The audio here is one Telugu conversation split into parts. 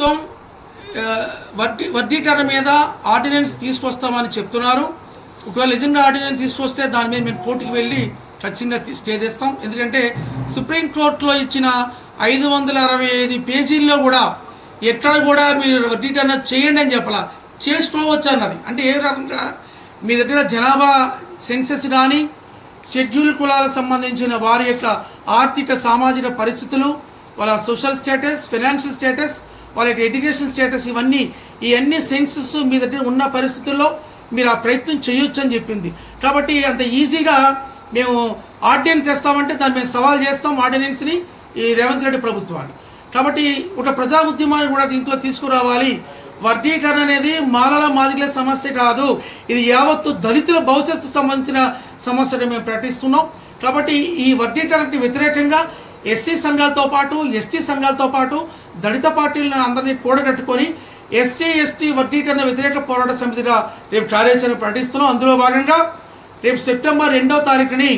ప్రభుత్వం వడ్డీ వడ్డీకరణ మీద ఆర్డినెన్స్ తీసుకొస్తామని చెప్తున్నారు. ఒకవేళ నిజంగా ఆర్డినెన్స్ తీసుకొస్తే దాని మీద మేము కోర్టుకు వెళ్ళి ఖచ్చితంగా స్టే తెస్తాం ఎందుకంటే సుప్రీంకోర్టులో ఇచ్చిన ఐదు వందల అరవై ఐదు పేజీల్లో కూడా ఎక్కడ కూడా మీరు వడ్డీకరణ చేయండి అని చెప్పాల. చేసుకోవచ్చు అన్నది. అంటే ఏ రకంగా మీ దగ్గర జనాభా సెన్సెస్ కానీ షెడ్యూల్ కులాలకు సంబంధించిన వారి యొక్క ఆర్థిక సామాజిక పరిస్థితులు వాళ్ళ సోషల్ స్టేటస్ ఫైనాన్షియల్ స్టేటస్ వాళ్ళ యొక్క ఎడ్యుకేషన్ స్టేటస్ ఇవన్నీ ఈ అన్ని సెన్సెస్ మీ దగ్గర ఉన్న పరిస్థితుల్లో మీరు ఆ ప్రయత్నం చేయొచ్చు అని చెప్పింది. కాబట్టి అంత ఈజీగా మేము ఆర్డినెన్స్ వేస్తామంటే దాన్ని మేము సవాల్ చేస్తాం ఆర్డినెన్స్ని ఈ రేవంత్ రెడ్డి ప్రభుత్వాన్ని కాబట్టి ఒక ప్రజా ఉద్యమాన్ని కూడా దీంట్లో తీసుకురావాలి. వర్గీకరణ అనేది మాలల మాదిరిల సమస్య కాదు. ఇది యావత్తు దళితుల భవిష్యత్తు సంబంధించిన సమస్యను మేము ప్రకటిస్తున్నాం. కాబట్టి ఈ వర్గీకరణకి వ్యతిరేకంగా ఎస్సీ సంఘాలతో పాటు ఎస్టీ సంఘాలతో పాటు దళిత పార్టీలను అందరినీ కూడగట్టుకొని ఎస్సీ ఎస్టీ వర్గీకరణ వ్యతిరేక పోరాట సమితిగా రేపు కార్యాచరణ ప్రకటిస్తున్నాం. అందులో భాగంగా రేపు సెప్టెంబర్ రెండో తారీఖుని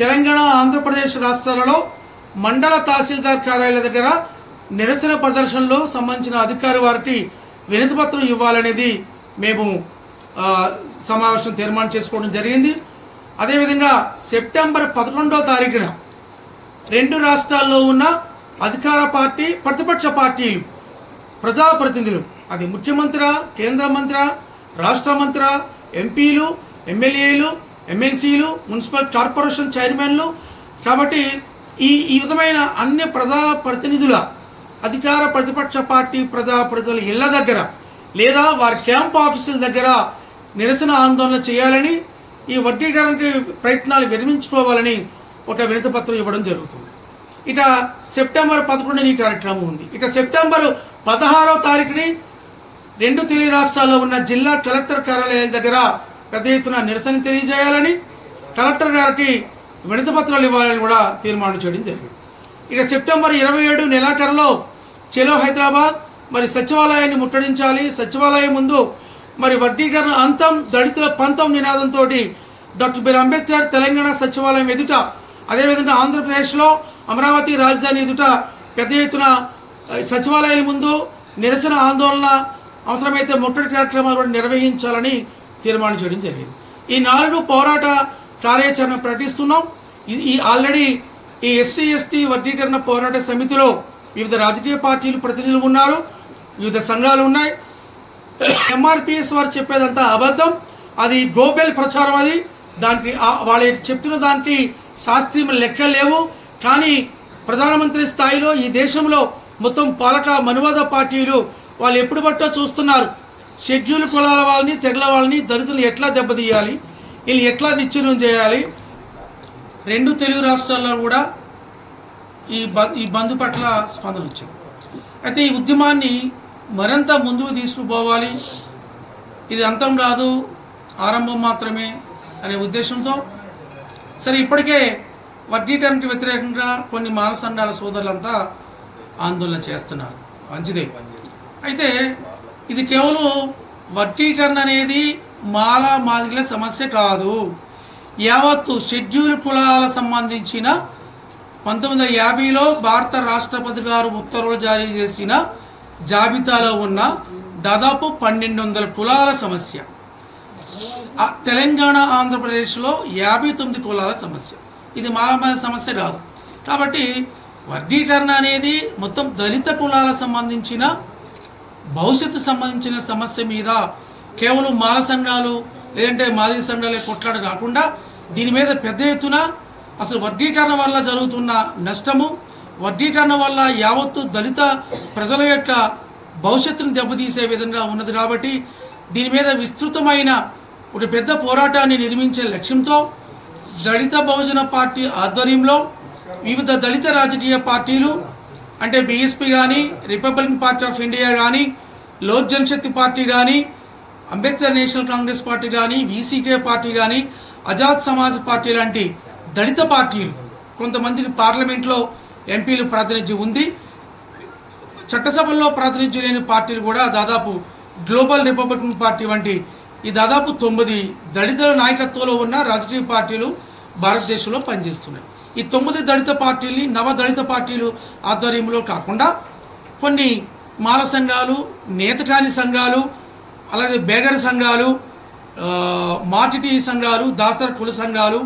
తెలంగాణ ఆంధ్రప్రదేశ్ రాష్ట్రాలలో మండల తహసీల్దార్ కార్యాలయాల దగ్గర నిరసన ప్రదర్శనలో సంబంధించిన అధికారి వారికి వినతిపత్రం ఇవ్వాలనేది మేము సమావేశం తీర్మానం చేసుకోవడం జరిగింది. అదేవిధంగా సెప్టెంబర్ పదకొండో తారీఖున రెండు రాష్ట్రాల్లో ఉన్న అధికార పార్టీ ప్రతిపక్ష పార్టీలు ప్రజాప్రతినిధులు. అది ముఖ్యమంత్రి కేంద్ర మంత్రి రాష్ట్ర మంత్రి ఎంపీలు ఎమ్మెల్యేలు ఎమ్మెల్సీలు మున్సిపల్ కార్పొరేషన్ చైర్మన్లు. కాబట్టి ఈ ఈ విధమైన అన్ని ప్రజాప్రతినిధుల అధికార ప్రతిపక్ష పార్టీ ప్రజాప్రతినిధుల ఇళ్ళ దగ్గర లేదా వారి క్యాంప్ ఆఫీసుల దగ్గర నిరసన ఆందోళన చేయాలని ఈ వడ్డీకరణ ప్రయత్నాలు విరమించుకోవాలని ఒక వినతి పత్రం ఇవ్వడం జరుగుతుంది. ఇక సెప్టెంబర్ పదకొండున ఈ కార్యక్రమం ఉంది. ఇక సెప్టెంబర్ పదహారవ తారీఖుని రెండు తెలుగు రాష్ట్రాల్లో ఉన్న జిల్లా కలెక్టర్ కార్యాలయం దగ్గర పెద్ద ఎత్తున నిరసన తెలియజేయాలని కలెక్టర్ గారికి వినతి పత్రాలు ఇవ్వాలని కూడా తీర్మానం చేయడం జరిగింది. ఇక సెప్టెంబర్ ఇరవై ఏడు నెలాఖరులో చెలో హైదరాబాద్ మరి సచివాలయాన్ని ముట్టడించాలి. సచివాలయం ముందు మరి వడ్డీకరణ అంతం దళితుల పంతం నినాదంతో డాక్టర్ బిఆర్ అంబేద్కర్ తెలంగాణ సచివాలయం ఎదుట అదేవిధంగా ఆంధ్రప్రదేశ్లో అమరావతి రాజధాని ఎదుట పెద్ద ఎత్తున సచివాలయాల ముందు నిరసన ఆందోళన అవసరమైతే ముట్టడి కార్యక్రమాలు కూడా నిర్వహించాలని తీర్మానం చేయడం జరిగింది. ఈ నాలుగు పోరాట కార్యాచరణ ప్రకటిస్తున్నాం. ఈ- ఆల్రెడీ ఈ ఎస్సీ ఎస్టీ వర్గీకరణ పోరాట సమితిలో వివిధ రాజకీయ పార్టీలు ప్రతినిధులు ఉన్నారు వివిధ సంఘాలు ఉన్నాయి. ఎంఆర్పిఎస్ వారు చెప్పేదంతా అబద్ధం. అది గోబెల్ ప్రచారం అది. దానికి వాళ్ళు చెప్తున్న దానికి శాస్త్రీయ లెక్కలు లేవు. కానీ ప్రధానమంత్రి స్థాయిలో ఈ దేశంలో మొత్తం పాలక మనువాద పార్టీలు వాళ్ళు ఎప్పుడు పట్టో చూస్తున్నారు. షెడ్యూల్ కులాల వాళ్ళని తెగల వాళ్ళని దళితులు ఎట్లా దెబ్బతీయాలి? వీళ్ళు ఎట్లా విచ్ఛిన్నం చేయాలి? రెండు తెలుగు రాష్ట్రాల్లో కూడా ఈ బ- ఈ బంద్ పట్ల స్పందన వచ్చింది. అయితే ఈ ఉద్యమాన్ని మరింత ముందుకు తీసుకుపోవాలి. ఇది అంతం కాదు ఆరంభం మాత్రమే అనే ఉద్దేశంతో సరే ఇప్పటికే వడ్డీకరణకు వ్యతిరేకంగా కొన్ని మానసండాల సోదరులంతా ఆందోళన చేస్తున్నారు. మంచిదే. అయితే ఇది కేవలం వడ్డీకరణ అనేది మాల మాదిగల సమస్య కాదు. యావత్తు షెడ్యూల్ కులాల సంబంధించిన పంతొమ్మిది వందల యాభైలో భారత రాష్ట్రపతి గారు ఉత్తర్వులు జారీ చేసిన జాబితాలో ఉన్న దాదాపు పన్నెండు వందల కులాల సమస్య. తెలంగాణ ఆంధ్రప్రదేశ్లో యాభై తొమ్మిది కులాల సమస్య. ఇది మాలమాల సమస్య కాదు. కాబట్టి వర్గీకరణ అనేది మొత్తం దళిత కులాల సంబంధించిన భవిష్యత్తు సంబంధించిన సమస్య మీద కేవలం మాల సంఘాలు లేదంటే మాదిరి సంఘాలే కొట్లాడ కాకుండా దీని మీద పెద్ద ఎత్తున అసలు వర్గీకరణ వల్ల జరుగుతున్న నష్టము వర్గీకరణ వల్ల యావత్తు దళిత ప్రజల యొక్క భవిష్యత్తును దెబ్బతీసే విధంగా ఉన్నది కాబట్టి దీని మీద విస్తృతమైన ఒక పెద్ద పోరాటాన్ని నిర్మించే లక్ష్యంతో దళిత బహుజన పార్టీ ఆధ్వర్యంలో వివిధ దళిత రాజకీయ పార్టీలు అంటే బీఎస్పీ కానీ రిపబ్లికన్ పార్టీ ఆఫ్ ఇండియా కానీ లోక్ జనశక్తి పార్టీ కానీ అంబేద్కర్ నేషనల్ కాంగ్రెస్ పార్టీ కానీ వీసీకే పార్టీ కానీ ఆజాద్ సమాజ్ పార్టీ లాంటి దళిత పార్టీలు కొంతమందికి పార్లమెంట్లో ఎంపీలు ప్రాతినిధ్యం ఉంది. చట్టసభల్లో ప్రాతినిధ్యం లేని పార్టీలు కూడా దాదాపు గ్లోబల్ రిపబ్లికన్ పార్టీ వంటి ఈ దాదాపు తొమ్మిది దళితుల నాయకత్వంలో ఉన్న రాజకీయ పార్టీలు భారతదేశంలో పనిచేస్తున్నాయి. ఈ తొమ్మిది దళిత పార్టీల్ని నవ దళిత పార్టీలు ఆధ్వర్యంలో కాకుండా కొన్ని మాల సంఘాలు నేతకాని సంఘాలు అలాగే బేగర్ సంఘాలు ఆ, మాటిటి సంఘాలు దాసర కుల సంఘాలు